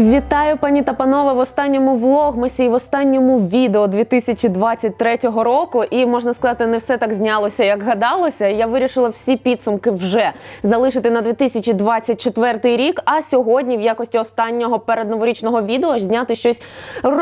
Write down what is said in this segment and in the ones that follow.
Вітаю, пані та панове, в останньому влогмасі і в останньому відео 2023 року. І можна сказати, не все так знялося, як гадалося. Я вирішила всі підсумки вже залишити на 2024 рік. А сьогодні, в якості останнього передноворічного відео, зняти щось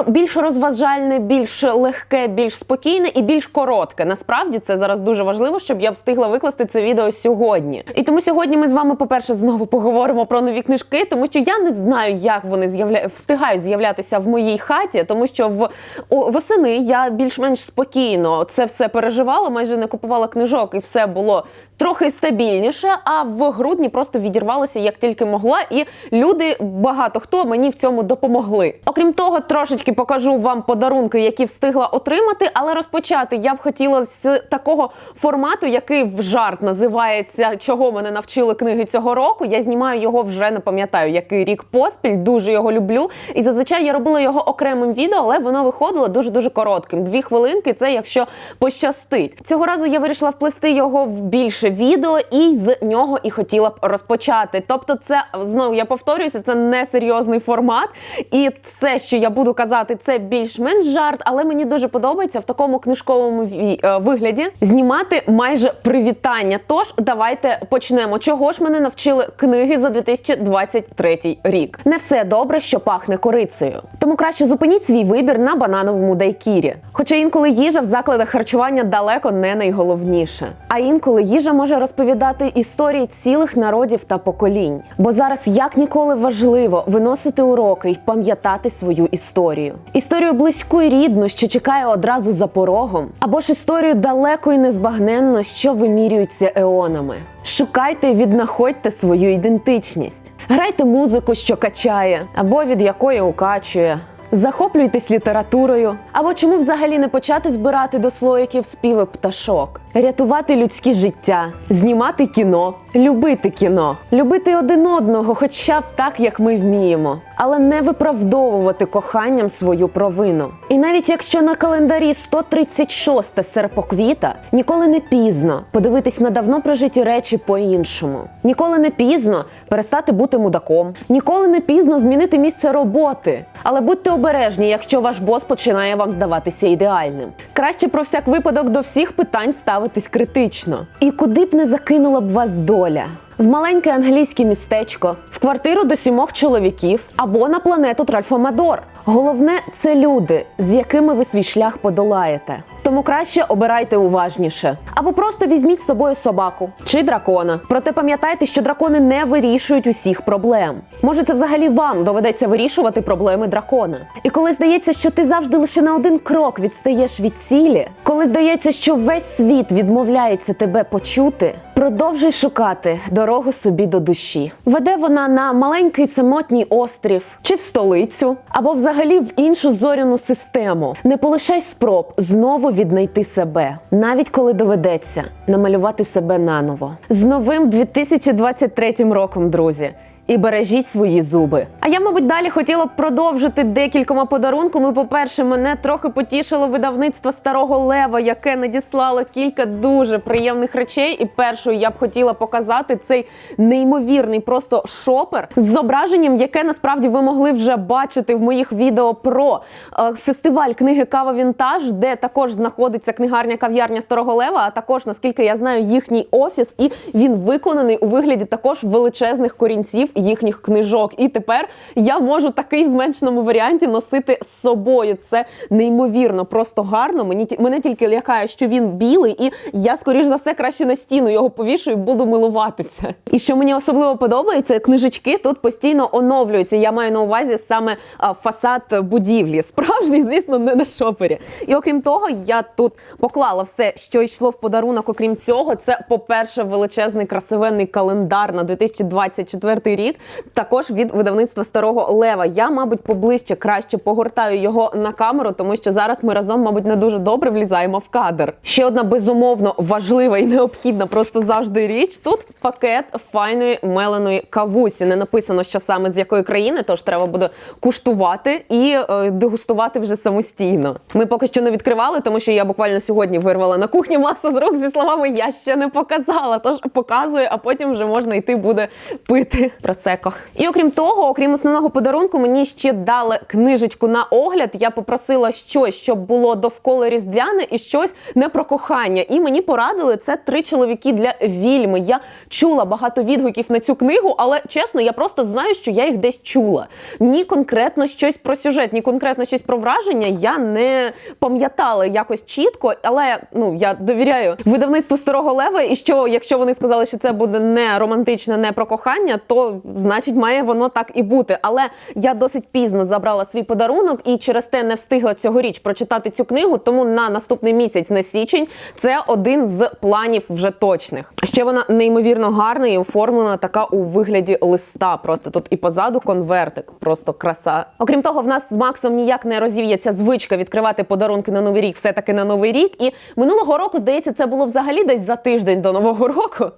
більш розважальне, більш легке, більш спокійне і більш коротке. Насправді це зараз дуже важливо, щоб я встигла викласти це відео сьогодні. І тому сьогодні ми з вами, по-перше, знову поговоримо про нові книжки, тому що я не знаю, як вони з'явля... встигають з'являтися в моїй хаті, тому що в восени я більш-менш спокійно це все переживала, майже не купувала книжок, і все було трохи стабільніше. А в грудні просто відірвалася як тільки могла, і люди багато хто мені в цьому допомогли. Окрім того, трошечки покажу вам подарунки, які встигла отримати, але розпочати я б хотіла з такого формату, який в жарт називається Чого мене навчили книги цього року. Я знімаю його вже не пам'ятаю, який рік поспіль. Дуже його люблю. І зазвичай я робила його окремим відео, але воно виходило дуже дуже коротким. Дві хвилинки. Це якщо пощастить. Цього разу я вирішила вплести його в більше відео, і з нього і хотіла б розпочати. Тобто, це знову я повторююся, це не серйозний формат, і все, що я буду казати, це більш-менш жарт, але мені дуже подобається в такому книжковому е, вигляді знімати майже привітання. Тож давайте почнемо. Чого ж мене навчили книги за 2023 рік? Не все добре, що пахне корицею. Тому краще зупиніть свій вибір на банановому дайкірі. Хоча інколи їжа в закладах харчування далеко не найголовніше. А інколи їжа може розповідати історії цілих народів та поколінь. Бо зараз як ніколи важливо виносити уроки і пам'ятати свою історію. Історію близьку і рідну, що чекає одразу за порогом, або ж історію далеко і незбагненно, що вимірюється еонами. Шукайте і віднаходьте свою ідентичність. Грайте музику, що качає, або від якої укачує. Захоплюйтесь літературою, або чому взагалі не почати збирати до слоїків співи пташок, рятувати людське життя, знімати кіно, любити кіно, любити один одного, хоча б так, як ми вміємо, але не виправдовувати коханням свою провину. І навіть якщо на календарі 136 серпоквіта, ніколи не пізно подивитись на давно прожиті речі по-іншому. Ніколи не пізно перестати бути мудаком. Ніколи не пізно змінити місце роботи. Але будьте обережні, якщо ваш бос починає вам здаватися ідеальним. Краще про всяк випадок до всіх питань ставитись критично. І куди б не закинула б вас доля. В маленьке англійське містечко, в квартиру до сімох чоловіків або на планету Тральфомадор. Головне це люди, з якими ви свій шлях подолаєте. Тому краще обирайте уважніше. Або просто візьміть з собою собаку чи дракона. Проте пам'ятайте, що дракони не вирішують усіх проблем. Може, це взагалі вам доведеться вирішувати проблеми дракона. І коли здається, що ти завжди лише на один крок відстаєш від цілі, коли здається, що весь світ відмовляється тебе почути, продовжуй шукати дорогу собі до душі. Веде вона на маленький самотній острів чи в столицю, або взагалі в іншу зоряну систему. Не полишай спроб знову віднайти себе, навіть коли доведеться намалювати себе наново. З новим 2023 роком, друзі. І бережіть свої зуби. А я, мабуть, далі хотіла б продовжити декількома подарунками. По-перше, мене трохи потішило видавництво старого лева, яке надіслало кілька дуже приємних речей. І першою я б хотіла показати цей неймовірний просто шопер з зображенням, яке насправді ви могли вже бачити в моїх відео про е, фестиваль книги Кава Вінтаж, де також знаходиться книгарня кав'ярня Старого Лева. А також, наскільки я знаю, їхній офіс, і він виконаний у вигляді також величезних корінців їхніх книжок. І тепер я можу такий в зменшеному варіанті носити з собою. Це неймовірно, просто гарно. Мені мене тільки лякає, що він білий, і я, скоріш за все, краще на стіну його повішу і буду милуватися. І що мені особливо подобається, книжечки тут постійно оновлюються. Я маю на увазі саме фасад будівлі. Справжній, звісно, не на шопері. І окрім того, я тут поклала все, що йшло в подарунок. Окрім цього, це, по-перше, величезний красивенний календар на 2024 рік. Також від видавництва старого лева. Я, мабуть, поближче краще погортаю його на камеру, тому що зараз ми разом, мабуть, не дуже добре влізаємо в кадр. Ще одна безумовно важлива і необхідна, просто завжди річ. Тут пакет файної меленої кавусі. Не написано, що саме з якої країни, тож треба буде куштувати і е, дегустувати вже самостійно. Ми поки що не відкривали, тому що я буквально сьогодні вирвала на кухні масу з рук зі словами Я ще не показала. Тож показую, а потім вже можна йти буде пити. Просто. І окрім того, окрім основного подарунку, мені ще дали книжечку на огляд. Я попросила щось, щоб було довкола різдвяне і щось не про кохання. І мені порадили це три чоловіки для вільми. Я чула багато відгуків на цю книгу, але чесно, я просто знаю, що я їх десь чула. Ні конкретно щось про сюжет, ні конкретно щось про враження я не пам'ятала якось чітко, але ну я довіряю видавництву старого лева. І що, якщо вони сказали, що це буде не романтичне, не про кохання, то значить має воно так і бути. Але я досить пізно забрала свій подарунок і через те не встигла цьогоріч прочитати цю книгу. Тому на наступний місяць, на січень, це один з планів вже точних. Ще вона неймовірно гарна і оформлена така у вигляді листа. Просто тут і позаду конвертик, просто краса. Окрім того, в нас з Максом ніяк не розів'ється звичка відкривати подарунки на новий рік, все таки на новий рік. І минулого року, здається, це було взагалі десь за тиждень до нового року.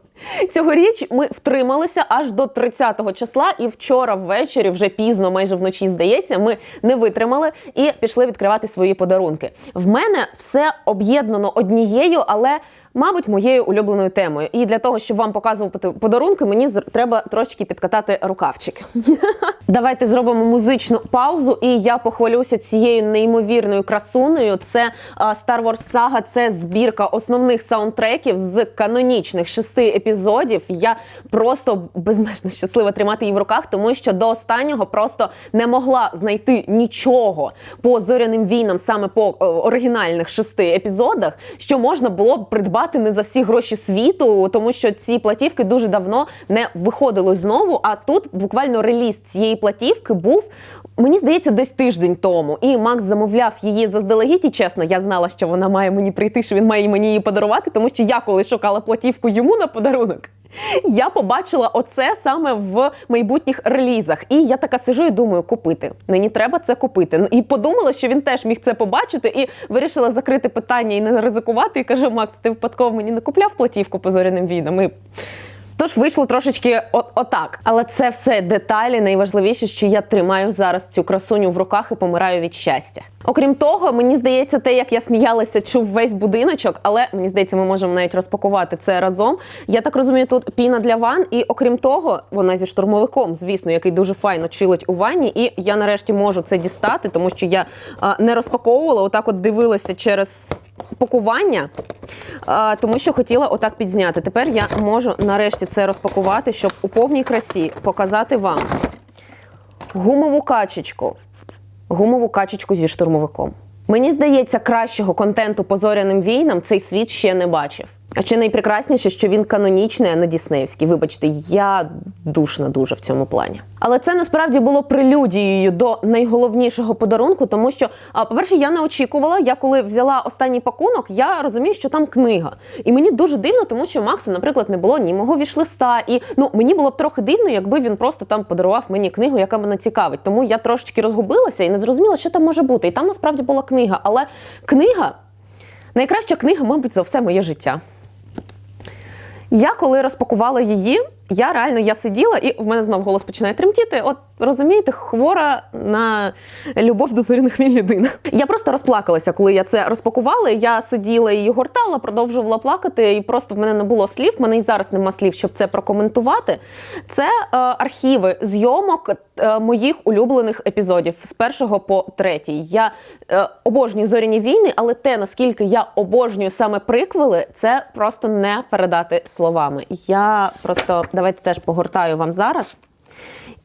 Цьогоріч ми втрималися аж до 30-го числа, і вчора ввечері, вже пізно, майже вночі, здається, ми не витримали і пішли відкривати свої подарунки. В мене все об'єднано однією, але. Мабуть, моєю улюбленою темою. І для того, щоб вам показувати подарунки, мені треба трошечки підкатати рукавчики. Давайте зробимо музичну паузу, і я похвалюся цією неймовірною красунею. Це Star Wars Saga, це збірка основних саундтреків з канонічних шести епізодів. Я просто безмежно щаслива тримати її в руках, тому що до останнього просто не могла знайти нічого по зоряним війнам, саме по е, оригінальних шести епізодах, що можна було б придбати не за всі гроші світу, тому що ці платівки дуже давно не виходили знову. А тут буквально реліз цієї платівки був, мені здається, десь тиждень тому. І Макс замовляв її заздалегідь. І чесно, я знала, що вона має мені прийти, що він має мені її подарувати, тому що я коли шукала платівку йому на подарунок. Я побачила оце саме в майбутніх релізах, і я така сижу і думаю, купити. Мені треба це купити. Ну, І подумала, що він теж міг це побачити, і вирішила закрити питання і не ризикувати. І кажу: Макс, ти випадково мені не купляв платівку по зоряним війнам? І Тож вийшло трошечки от, отак. Але це все деталі. Найважливіше, що я тримаю зараз цю красуню в руках і помираю від щастя. Окрім того, мені здається, те, як я сміялася, чув весь будиночок, але мені здається, ми можемо навіть розпакувати це разом. Я так розумію, тут піна для ван, і окрім того, вона зі штурмовиком, звісно, який дуже файно чилить у ванні. І я нарешті можу це дістати, тому що я а, не розпаковувала, отак от дивилася через пакування, тому що хотіла отак підзняти. Тепер я можу нарешті це розпакувати, щоб у повній красі показати вам гумову качечку. Гумову качечку зі штурмовиком. Мені здається, кращого контенту по зоряним війнам цей світ ще не бачив. А ще найпрекрасніше, що він канонічний, а не діснеївський. Вибачте, я душна дуже в цьому плані. Але це насправді було прелюдією до найголовнішого подарунку, тому що, по-перше, я не очікувала. Я коли взяла останній пакунок, я розумію, що там книга. І мені дуже дивно, тому що Макса, наприклад, не було ні мого вішлиста. І ну мені було б трохи дивно, якби він просто там подарував мені книгу, яка мене цікавить. Тому я трошечки розгубилася і не зрозуміла, що там може бути. І там насправді була книга. Але книга найкраща книга, мабуть, за все моє життя. Я коли розпакувала її, я реально я сиділа, і в мене знов голос починає тремтіти. От розумієте, хвора на любов до зоряних війн людина. Я просто розплакалася, коли я це розпакувала. Я сиділа і гортала, продовжувала плакати, і просто в мене не було слів. В мене і зараз нема слів, щоб це прокоментувати. Це е, архіви зйомок е, моїх улюблених епізодів з першого по третій. Я е, обожнюю зоряні війни, але те, наскільки я обожнюю саме приквели, це просто не передати словами. Я просто давайте теж погортаю вам зараз.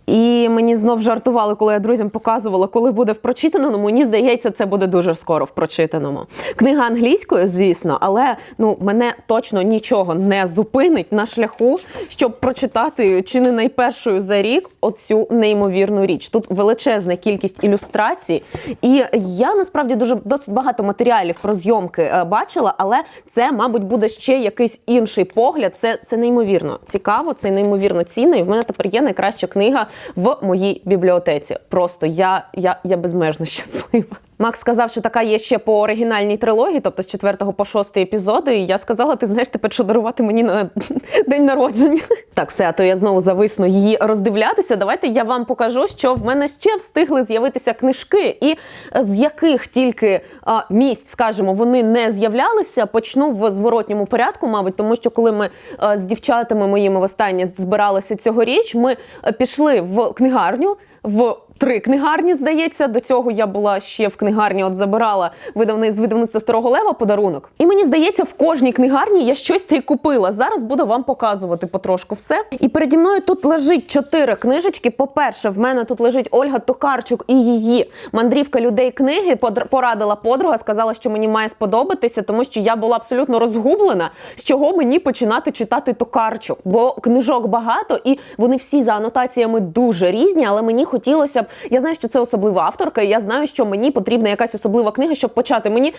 І мені знов жартували, коли я друзям показувала, коли буде в прочитаному. Мені здається, це буде дуже скоро в прочитаному. Книга англійською, звісно, але ну мене точно нічого не зупинить на шляху, щоб прочитати чи не найпершою за рік оцю неймовірну річ. Тут величезна кількість ілюстрацій, і я насправді дуже досить багато матеріалів про зйомки е, бачила, але це, мабуть, буде ще якийсь інший погляд. Це, це неймовірно цікаво, це неймовірно цінно. І в мене тепер є найкраща книга в моїй бібліотеці. Просто я, я, я безмежно щаслива. Макс сказав, що така є ще по оригінальній трилогії, тобто з 4 по 6 епізоди. І я сказала, ти знаєш тепер, що дарувати мені на день народження. Так, все, а то я знову зависну її роздивлятися. Давайте я вам покажу, що в мене ще встигли з'явитися книжки, і з яких тільки а, місць, скажімо, вони не з'являлися. Почну в зворотньому порядку, мабуть, тому що коли ми а, з дівчатами моїми востаннє збиралися цьогоріч, ми пішли в книгарню в. Три книгарні, здається, до цього я була ще в книгарні, от забирала видавни з видавництва старого лева подарунок. І мені здається, в кожній книгарні я щось та й купила. Зараз буду вам показувати потрошку все. І переді мною тут лежить чотири книжечки. По-перше, в мене тут лежить Ольга Токарчук і її мандрівка людей книги. Порадила подруга, сказала, що мені має сподобатися, тому що я була абсолютно розгублена, з чого мені починати читати Токарчук. Бо книжок багато, і вони всі за анотаціями дуже різні, але мені хотілося б. Я знаю, що це особлива авторка, і я знаю, що мені потрібна якась особлива книга, щоб почати. Мені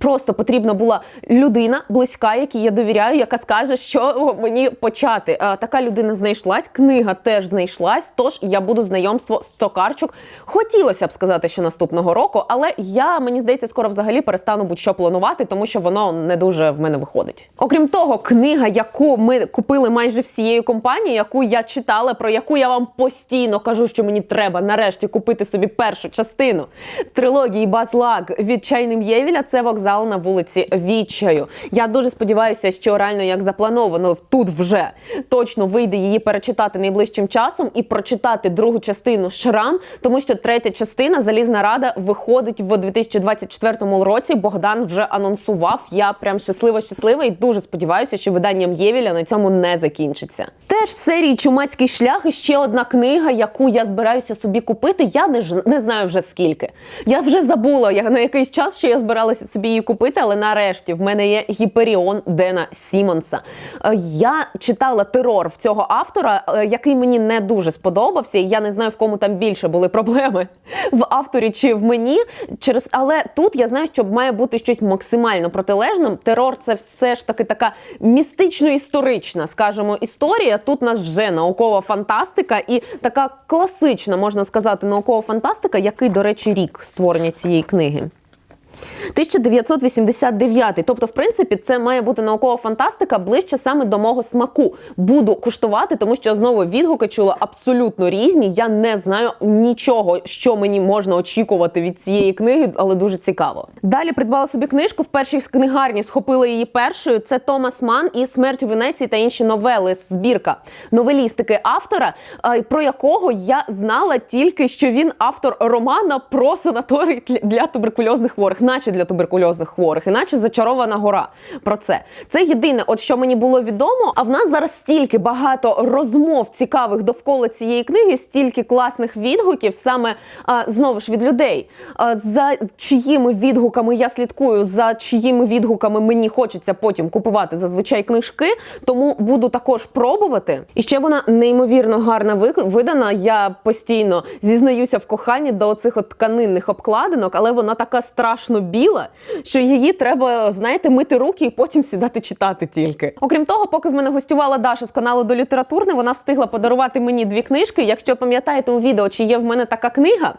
просто потрібна була людина близька, якій я довіряю, яка скаже, що мені почати. А, така людина знайшлась, книга теж знайшлась. Тож я буду знайомство з Токарчук. Хотілося б сказати, що наступного року, але я мені здається, скоро взагалі перестану будь-що планувати, тому що воно не дуже в мене виходить. Окрім того, книга, яку ми купили майже всією компанією, яку я читала, про яку я вам постійно кажу, що мені треба нарешті купити собі першу частину трилогії Базлак від Чайним Євіля. Це вокзал на вулиці Вічаю. Я дуже сподіваюся, що реально як заплановано тут вже точно вийде її перечитати найближчим часом і прочитати другу частину Шрам, тому що третя частина Залізна Рада виходить в 2024 році. Богдан вже анонсував. Я прям щаслива, щаслива і дуже сподіваюся, що виданням Євіля на цьому не закінчиться. Теж серії Чумацький шлях і ще одна книга, яку я збираюся собі купити. Я не ж не знаю вже скільки. Я вже забула я на якийсь час, що я збиралася собі її купити, але нарешті в мене є Гіперіон Дена Сімонса. Е, Я читала терор в цього автора, е, який мені не дуже сподобався. І я не знаю, в кому там більше були проблеми в авторі чи в мені. Через але тут я знаю, що має бути щось максимально протилежним. Терор це все ж таки така містично-історична, скажімо, історія. Тут нас вже наукова фантастика і така класична, можна сказати, наукова фантастика, який, до речі, рік створення цієї книги. 1989. Тобто, в принципі, це має бути наукова фантастика ближче саме до мого смаку. Буду куштувати, тому що знову відгуки чула абсолютно різні. Я не знаю нічого, що мені можна очікувати від цієї книги, але дуже цікаво. Далі придбала собі книжку. В першій книгарні схопила її першою. Це Томас Ман і Смерть у Венеції та інші новели. Збірка новелістики автора, про якого я знала тільки, що він автор романа про санаторій для- туберкульозних хворих, наче для туберкульозних хворих, іначе зачарована гора. Про це це єдине, от що мені було відомо. А в нас зараз стільки багато розмов цікавих довкола цієї книги, стільки класних відгуків, саме а, знову ж від людей. А, за чиїми відгуками я слідкую, за чиїми відгуками мені хочеться потім купувати зазвичай книжки, тому буду також пробувати. І ще вона неймовірно гарна ви- видана. Я постійно зізнаюся в коханні до цих от тканинних обкладинок, але вона така страшно біла, що її треба, знаєте, мити руки і потім сідати читати тільки. Окрім того, поки в мене гостювала Даша з каналу до літературне, вона встигла подарувати мені дві книжки. Якщо пам'ятаєте у відео, чи є в мене така книга,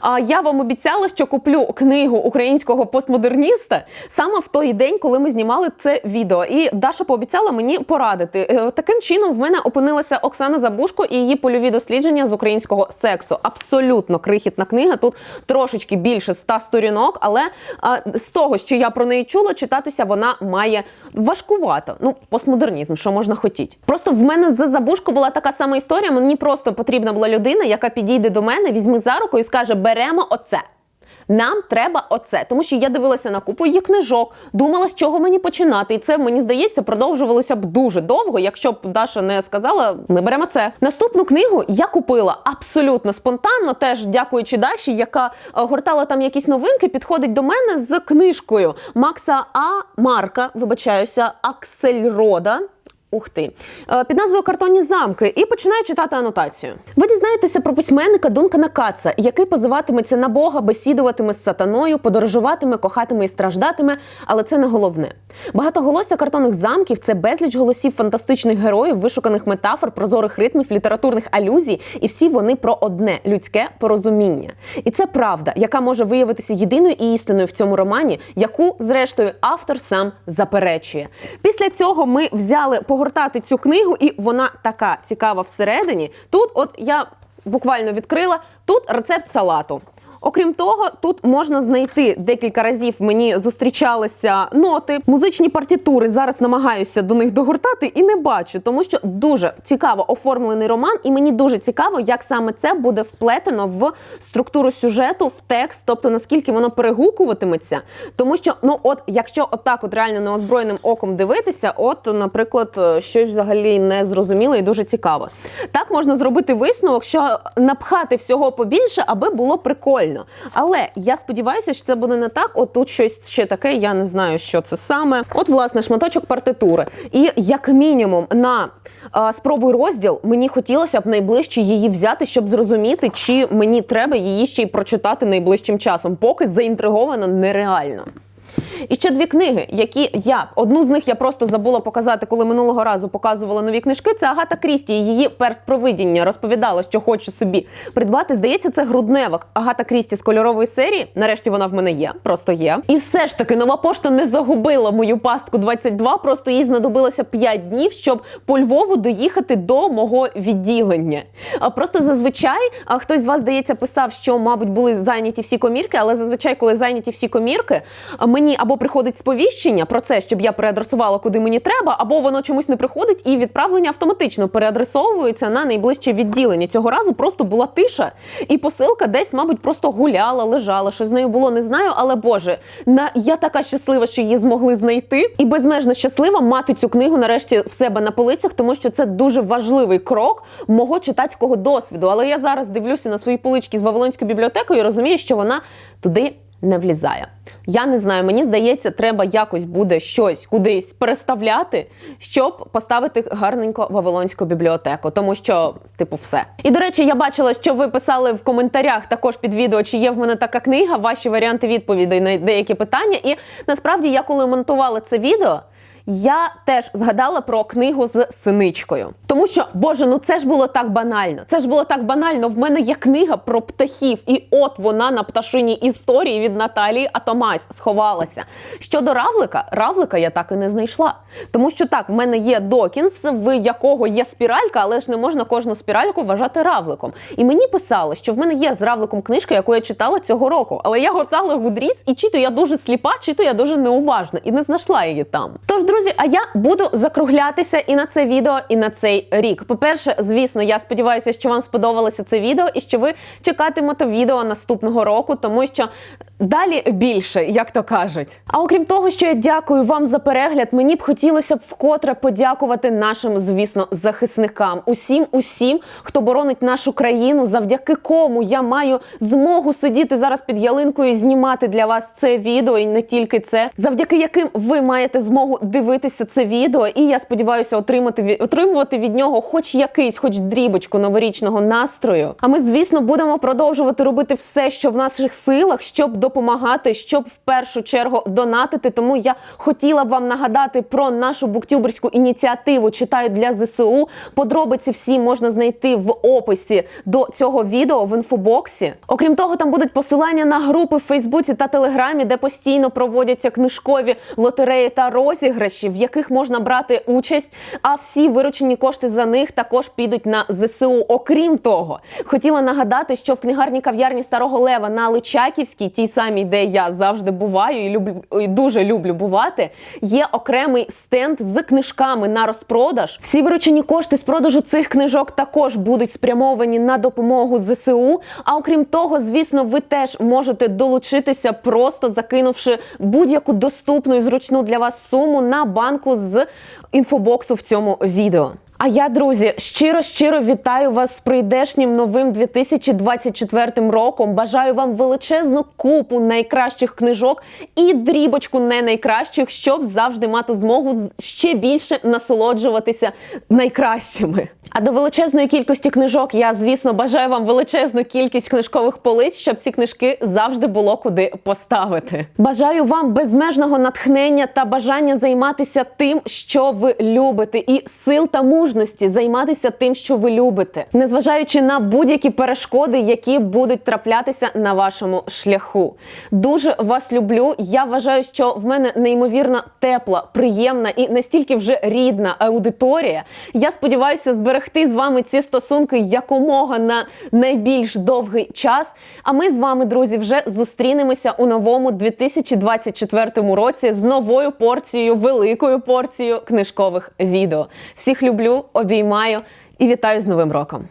а я вам обіцяла, що куплю книгу українського постмодерніста саме в той день, коли ми знімали це відео. І Даша пообіцяла мені порадити. Е, Таким чином в мене опинилася Оксана Забушко і її польові дослідження з українського сексу. Абсолютно крихітна книга. Тут трошечки більше ста сторінок, але а, з того, що я про неї чула, читатися вона має важкувато. Ну, постмодернізм, що можна хотіти. Просто в мене з забушку була така сама історія. Мені просто потрібна була людина, яка підійде до мене, візьме за руку і скаже: беремо оце. Нам треба оце, тому що я дивилася на купу її книжок, думала, з чого мені починати, і це мені здається продовжувалося б дуже довго, якщо б Даша не сказала, ми беремо це. Наступну книгу я купила абсолютно спонтанно, теж дякуючи Даші, яка е, гортала там якісь новинки, підходить до мене з книжкою Макса А. Марка, вибачаюся, Аксельрода. Ух ти. Е, Під назвою Картонні замки і починаю читати анотацію. Ви дізнаєтеся про письменника Дункана Каца, який позиватиметься на Бога, бесідуватиме з сатаною, подорожуватиме, кохатиме і страждатиме, але це не головне. Багатоголосся картонних замків це безліч голосів фантастичних героїв, вишуканих метафор, прозорих ритмів, літературних алюзій, і всі вони про одне людське порозуміння. І це правда, яка може виявитися єдиною і істиною в цьому романі, яку, зрештою, автор сам заперечує. Після цього ми взяли погортати цю книгу, і вона така цікава всередині. Тут, от я буквально відкрила, тут рецепт салату. Окрім того, тут можна знайти декілька разів. Мені зустрічалися ноти, музичні партитури. Зараз намагаюся до них догортати і не бачу, тому що дуже цікаво оформлений роман, і мені дуже цікаво, як саме це буде вплетено в структуру сюжету, в текст, тобто наскільки воно перегукуватиметься. Тому що, ну от, якщо отак, от реально неозброєним оком дивитися, от, наприклад, е, щось взагалі не зрозуміло і дуже цікаво. Так можна зробити висновок, що напхати всього побільше, аби було прикольно. Але я сподіваюся, що це буде не так. От тут щось ще таке, я не знаю, що це саме. От, власне, шматочок партитури. І як мінімум на а, спробуй розділ мені хотілося б найближче її взяти, щоб зрозуміти, чи мені треба її ще й прочитати найближчим часом, поки заінтриговано нереально. І ще дві книги, які я одну з них я просто забула показати, коли минулого разу показувала нові книжки. Це Агата Крісті. Її перст провидіння розповідала, що хочу собі придбати. Здається, це грудневик Агата Крісті з кольорової серії. Нарешті вона в мене є, просто є. І все ж таки нова пошта не загубила мою пастку 22, Просто їй знадобилося 5 днів, щоб по Львову доїхати до мого відділення. Просто зазвичай хтось з вас здається писав, що мабуть були зайняті всі комірки, але зазвичай, коли зайняті всі комірки, мені або приходить сповіщення про це, щоб я переадресувала куди мені треба, або воно чомусь не приходить, і відправлення автоматично переадресовується на найближче відділення. Цього разу просто була тиша, і посилка десь, мабуть, просто гуляла, лежала. Що з нею було, не знаю. Але Боже, на я така щаслива, що її змогли знайти, і безмежно щаслива мати цю книгу нарешті в себе на полицях, тому що це дуже важливий крок мого читацького досвіду. Але я зараз дивлюся на свої полички з Вавилонською бібліотекою і розумію, що вона туди не влізає. Я не знаю, мені здається, треба якось буде щось кудись переставляти, щоб поставити гарненько Вавилонську бібліотеку, тому що, типу, все. І до речі, я бачила, що ви писали в коментарях також під відео, чи є в мене така книга, ваші варіанти відповідей на деякі питання. І насправді я коли монтувала це відео. Я теж згадала про книгу з синичкою, тому що Боже, ну це ж було так банально. Це ж було так банально. В мене є книга про птахів, і от вона на пташині історії від Наталії Атомась сховалася. Щодо равлика, равлика я так і не знайшла. Тому що так, в мене є Докінс, в якого є спіралька, але ж не можна кожну спіральку вважати равликом. І мені писали, що в мене є з равликом книжка, яку я читала цього року. Але я гортала Гудріц, і чи то я дуже сліпа, чи то я дуже неуважна і не знайшла її там. Тож, друзі, а я буду закруглятися і на це відео, і на цей рік. По-перше, звісно, я сподіваюся, що вам сподобалося це відео і що ви чекатимете відео наступного року, тому що далі більше, як то кажуть. А окрім того, що я дякую вам за перегляд, мені б хотілося б вкотре подякувати нашим, звісно, захисникам, усім, усім, хто боронить нашу країну, завдяки кому я маю змогу сидіти зараз під ялинкою і знімати для вас це відео, і не тільки це, завдяки яким ви маєте змогу дивитися це відео. І я сподіваюся, отримати отримувати від нього хоч якийсь, хоч дрібочку новорічного настрою. А ми, звісно, будемо продовжувати робити все, що в наших силах, щоб допомагати, щоб в першу чергу донатити. Тому я хотіла б вам нагадати про нашу буктюберську ініціативу Читаю для ЗСУ. Подробиці всі можна знайти в описі до цього відео в інфобоксі. Окрім того, там будуть посилання на групи в Фейсбуці та Телеграмі, де постійно проводяться книжкові лотереї та розіграші, в яких можна брати участь. А всі виручені кошти за них також підуть на ЗСУ. Окрім того, хотіла нагадати, що в книгарні кав'ярні Старого Лева на Личаківській, тій самій, де я завжди буваю і люблю і дуже люблю бувати, є окремий стенд з книжками на розпродаж. Всі виручені кошти з продажу цих книжок також будуть спрямовані на допомогу ЗСУ. А окрім того, звісно, ви теж можете долучитися, просто закинувши будь-яку доступну і зручну для вас суму на банку з інфобоксу в цьому відео. А я, друзі, щиро щиро вітаю вас з прийдешнім новим 2024 роком. Бажаю вам величезну купу найкращих книжок і дрібочку не найкращих, щоб завжди мати змогу ще більше насолоджуватися найкращими. А до величезної кількості книжок я, звісно, бажаю вам величезну кількість книжкових полиць, щоб ці книжки завжди було куди поставити. Бажаю вам безмежного натхнення та бажання займатися тим, що ви любите, і сил та мужності займатися тим, що ви любите, незважаючи на будь-які перешкоди, які будуть траплятися на вашому шляху. Дуже вас люблю. Я вважаю, що в мене неймовірно тепла, приємна і настільки вже рідна аудиторія. Я сподіваюся зберегти з вами ці стосунки якомога на найбільш довгий час. А ми з вами, друзі, вже зустрінемося у новому 2024 році з новою порцією, великою порцією книжкових відео. Всіх люблю, обіймаю і вітаю з Новим роком!